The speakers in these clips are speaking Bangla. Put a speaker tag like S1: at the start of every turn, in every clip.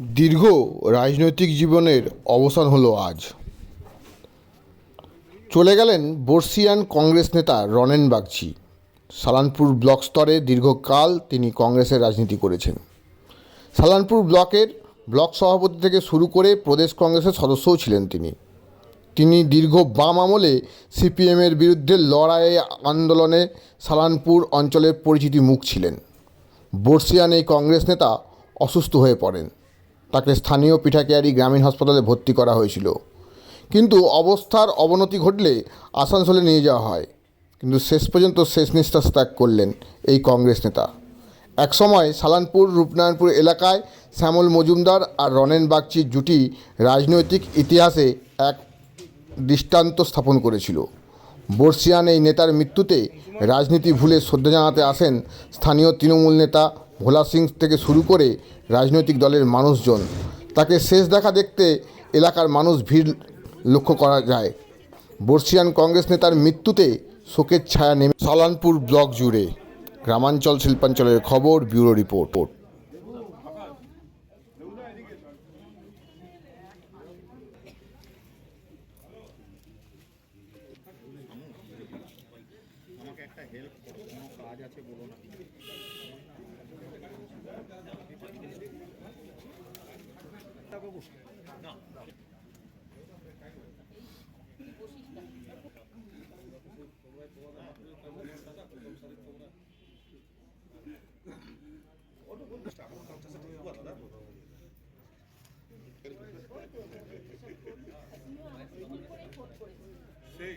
S1: দীর্ঘ রাজনৈতিক জীবনের অবসান হলো আজ। চলে গেলেন বর্ষিয়ান কংগ্রেস নেতা রনেন বাগচি। সালানপুর ব্লক স্তরে দীর্ঘকাল তিনি কংগ্রেসের রাজনীতি করেছেন। সালানপুর ব্লকের ব্লক সভাপতি থেকে শুরু করে প্রদেশ কংগ্রেসের সদস্যও ছিলেন তিনি। তিনি দীর্ঘ বাম আমলে সিপিএমের বিরুদ্ধে লড়াই আন্দোলনে সালানপুর অঞ্চলের পরিচিতি মুখ ছিলেন। বর্ষিয়ান এই কংগ্রেস নেতা অসুস্থ হয়ে পড়েন। তাকে স্থানীয় পিঠাকিয়ারি গ্রামীণ হাসপাতালে ভর্তি করা হয়েছিল। কিন্তু অবস্থার অবনতি ঘটলে আসানসোলে নিয়ে যাওয়া হয়। কিন্তু শেষ পর্যন্ত শেষ নিঃশ্বাস ত্যাগ করলেন এই কংগ্রেস নেতা। একসময় সালানপুর, রূপনারায়ণপুর এলাকায় শ্যামল মজুমদার আর রনেন বাগচির জুটি রাজনৈতিক ইতিহাসে এক দৃষ্টান্ত স্থাপন করেছিল। বর্ষিয়ান এই নেতার মৃত্যুতে রাজনীতি ভুলে শ্রদ্ধা জানাতে আসেন স্থানীয় তৃণমূল নেতা ভোলা সিং থেকে শুরু করে রাজনৈতিক দলের মানুষজন, তাকে শেষ দেখা দেখতে এলাকার মানুষ ভিড় লক্ষ্য করা যায়। বর্ষিয়ান কংগ্রেস নেতার মৃত্যুতে শোকের ছায়া নেমে সালানপুর ব্লক জুড়ে। গ্রামাঞ্চল শিল্পাঞ্চলের খবর, ব্যুরো রিপোর্ট।
S2: একটা হেল্প করো কোনো কাজ আছে বলো না। বাবু। না সেই।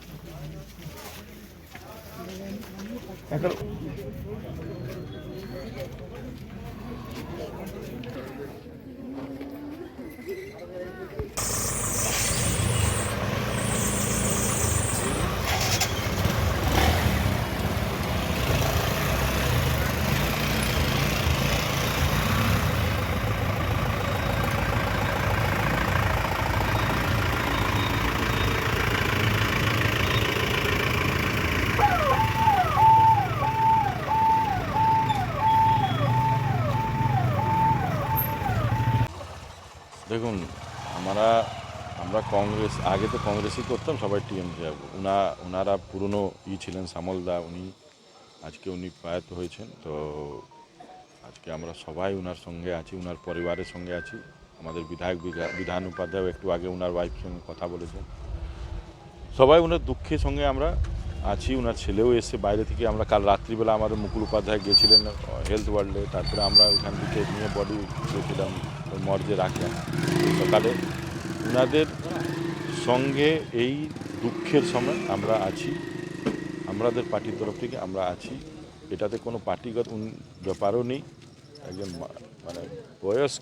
S2: ఎక్కడ? you
S3: দেখুন, আমরা আমরা কংগ্রেস, আগে তো কংগ্রেসই করতাম, সবাই টিএমকে উনা ওনারা পুরনো ই ছিলেন শ্যামলদা উনি, আজকে উনি প্রয়াত হয়েছেন, তো আজকে আমরা সবাই ওনার সঙ্গে আছি ওনার পরিবারের সঙ্গে আছি। আমাদের বিধায়ক, বিধা- বিধান উপাধ্যায় একটু আগে ওনার ওয়াইফ সঙ্গে কথা বলেছেন। সবাই ওনার দুঃখের সঙ্গে আমরা আছি ওনার ছেলেও এসে বাইরে থেকে আমরা কাল রাত্রিবেলা আমাদের মুকুল উপাধ্যায় গিয়েছিলেন হেলথ ওয়ার্ল্ডে তারপরে আমরা ওখান থেকে নিয়ে বডি গেছিলাম মর্জে রাখলাম সকালে ওনাদের সঙ্গে এই দুঃখের সময় আমরা আছি। আমাদের পার্টির তরফ থেকে আমরা আছি। এটাতে কোনো পার্টিগত ব্যাপারও নেই। একজন মানে বয়স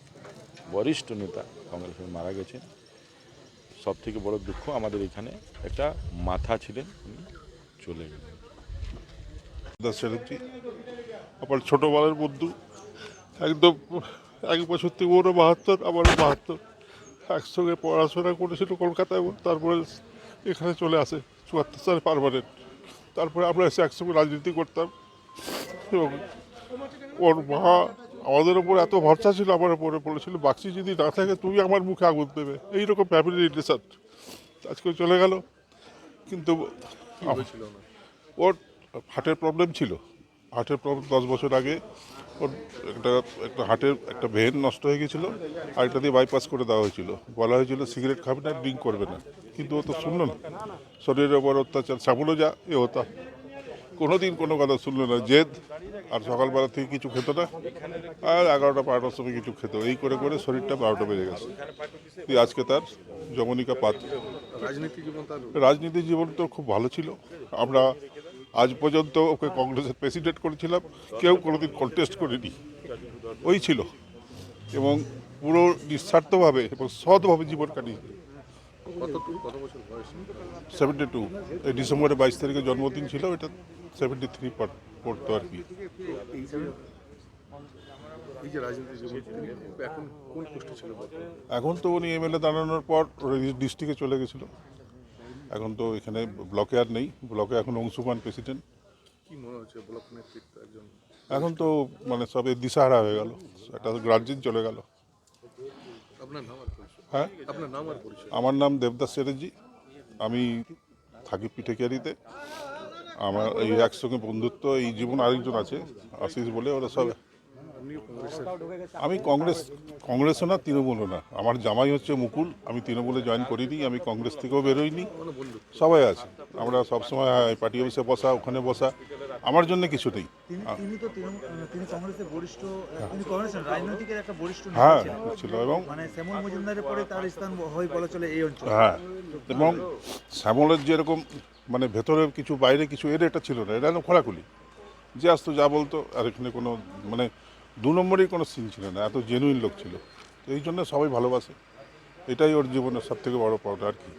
S3: বরিষ্ঠ নেতা কংগ্রেসের মারা গেছেন। সব থেকে বড় দুঃখ আমাদের এখানে একটা মাথা ছিলেন উনি চলে গেলেন।
S2: দাস চ্যাটার্জি ছোটোবেলার বন্ধু, একদম এক বছর থেকে ওরও বাহাত্তর আমারও বাহাত্তর। একসঙ্গে পড়াশোনা করেছিল কলকাতায় তারপরে এখানে চলে আসে চুয়াত্তর সালে পারমানেন্ট তারপরে আমরা এসে একসঙ্গে রাজনীতি করতাম। এবং ওর মা আমাদের ওপর এত ভরসা ছিল আমার ওপরে বলেছিল বাক্সি যদি না থাকে তুমি আমার মুখে আগুন দেবে। এইরকম ফ্যামিলি রিলেশন আজকে চলে গেল। কিন্তু ওর হার্টের প্রবলেম ছিল। হার্টের প্রবলেম দশ বছর আগে। ওর একটা একটা হার্টের একটা ভেন নষ্ট হয়ে গেছিল আর একটা দিয়ে বাইপাস করে দেওয়া হয়েছিল। বলা হয়েছিল সিগারেট খাবে না ড্রিঙ্ক করবে না। কিন্তু ও তো শুনলো না। শরীরের ওপর অত্যাচার সাবুলো যা এ হতা। কোনো দিন কোনো কথা শুনলো না জেদ। আর সকালবেলা থেকে কিছু খেত না আর এগারোটা বারোটার সময় কিছু খেত। এই করে করে শরীরটা বারোটা বেজে গেছে। দিয়ে আজকে তার যমনিকা পাত্র রাজনীতি জীবন তো খুব ভালো ছিল। আমরা আজ পর্যন্ত ওকে কংগ্রেসের প্রেসিডেন্ট করেছিলাম। কেউ কোনোদিন কন্টেস্ট করেনি। ওই ছিল। এবং পুরো নিঃস্বার্থভাবে এবং সৎভাবে জীবন কাটিয়েছে। সেভেন্টি টু এই ডিসেম্বরের বাইশ তারিখে জন্মদিন ছিল এটা সেভেন্টি থ্রি পড়তো আর কি?
S4: এখন
S2: তো উনি এমএলএ দাঁড়ানোর পর ডিস্ট্রিক্টে চলে গেছিল। এখন তো এখানে ব্লকে আর নেই ব্লকে এখন অংশুমান প্রেসিডেন্ট।
S4: কি মনে হচ্ছে ব্লক নেতৃত্ব একজন?
S2: এখন তো মানে সবে দিশাহারা হয়ে গেল একটা গার্জেন চলে গেল।
S4: আপনার নাম
S2: হ্যাঁ?
S4: আপনার নাম আর পরিচয়?
S2: আমার নাম দেবদাস চ্যাটার্জি। আমি থাকি পিঠেকিয়ারিতে। আমার এই একসঙ্গে বন্ধুত্ব এই জীবন আরেকজন আছে আশিস বলে ওরা সব আমি কংগ্রেস কংগ্রেসও না তৃণমূলও না। আমার জামাই হচ্ছে মুকুল আমি তৃণমূলে জয়েন করিনি আমি কংগ্রেস থেকেও বেরোইনি। সবাই আছে। আমরা সবসময় হ্যাঁ, পার্টি অফিসে বসা ওখানে বসা। আমার জন্য কিছু নেই।
S5: বরিষ্ঠ নেতা
S2: হ্যাঁ ছিল এবং
S5: মানে হয়
S2: হ্যাঁ এবং শ্যামলের যেরকম মানে ভেতরে কিছু বাইরে কিছু এর এটা ছিল না। এটা খোলাখুলি। যে আসতো যা বলতো আর এখানে কোনো মানে দু নম্বরেই কোনো সিন ছিল না, এত জেনুইন লোক ছিল। তো এই জন্য সবাই ভালোবাসে। এটাই ওর জীবনের সব থেকে বড় পর্দা আর কি।